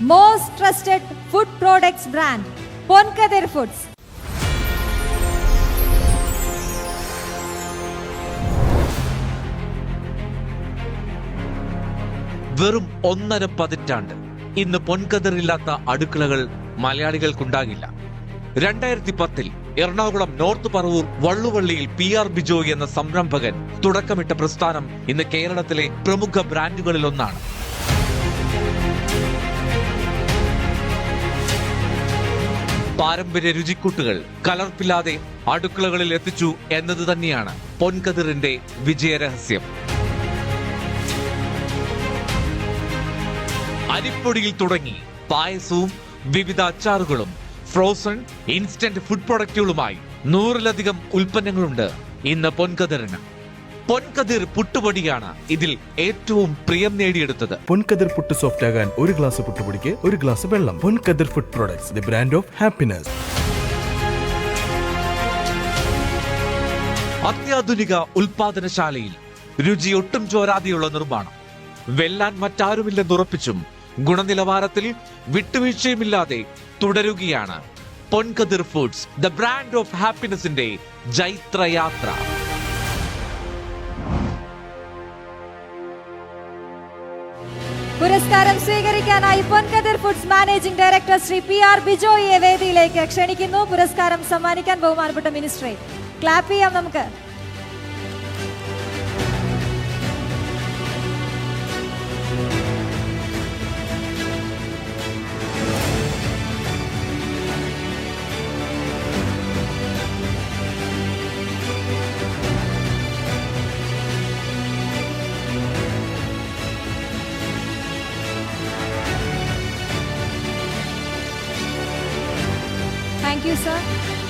most trusted food products brand, Ponkadir Foods. വെറും ഒന്നര പതിറ്റാണ്ട് ഇന്ന് പൊൻകതിറില്ലാത്ത അടുക്കളകൾ മലയാളികൾക്കുണ്ടാകില്ല രണ്ടായിരത്തി പത്തിൽ എറണാകുളം നോർത്ത് പറവൂർ വള്ളുവള്ളിയിൽ പി ആർ ബിജോയ് എന്ന സംരംഭകൻ തുടക്കമിട്ട പ്രസ്ഥാനം ഇന്ന് കേരളത്തിലെ പ്രമുഖ ബ്രാൻഡുകളിൽ പാരമ്പര്യ രുചിക്കൂട്ടുകൾ കലർപ്പില്ലാതെ അടുക്കളകളിൽ എത്തിച്ചു എന്നത് തന്നെയാണ് പൊൻകതിറിന്റെ വിജയരഹസ്യം. അരിപ്പൊടിയിൽ തുടങ്ങി പായസവും വിവിധ അച്ചാറുകളും ഫ്രോസൺ ഇൻസ്റ്റന്റ് ഫുഡ് പ്രൊഡക്റ്റുകളുമായി നൂറിലധികം ഉൽപ്പന്നങ്ങളുണ്ട് ഇന്ന് പൊൻകതിറിന്. പൊൻകതിർ പുട്ടുപൊടിയാണ് ഇതിൽ ഏറ്റവും പ്രിയം നേടിയെടുത്തത്. പൊൻകതിർ പുട്ട് സോഫ്റ്റ് ആകാൻ ഒരു ഗ്ലാസ് പുട്ടുപൊടിക്ക് ഒരു ഗ്ലാസ് വെള്ളം. Ponkathir food products the brand of happiness അത്യാധുനിക ഉൽപാദനശാലയിൽ രുചി ഒട്ടും ചോരാതെയുള്ള നിർമ്മാണം. വെല്ലാൻ മറ്റാരുമില്ലെന്നുറപ്പിച്ചും ഗുണനിലവാരത്തിൽ വിട്ടുവീഴ്ചയുമില്ലാതെ തുടരുകയാണ് Ponkathir foods the brand of ഹാപ്പിനെസിന്റെ ജൈത്രയാത്ര. പുരസ്കാരം സ്വീകരിക്കാനായി Ponkathir foods managing director Shri P R ബിജോയിയെ വേദിയിലേക്ക് ക്ഷണിക്കുന്നു. പുരസ്കാരം സമ്മാനിക്കാൻ ബഹുമാനപ്പെട്ട മിനിസ്ട്രി ക്ലാപ്പ് ചെയ്യാം നമുക്ക്. Thank you, sir.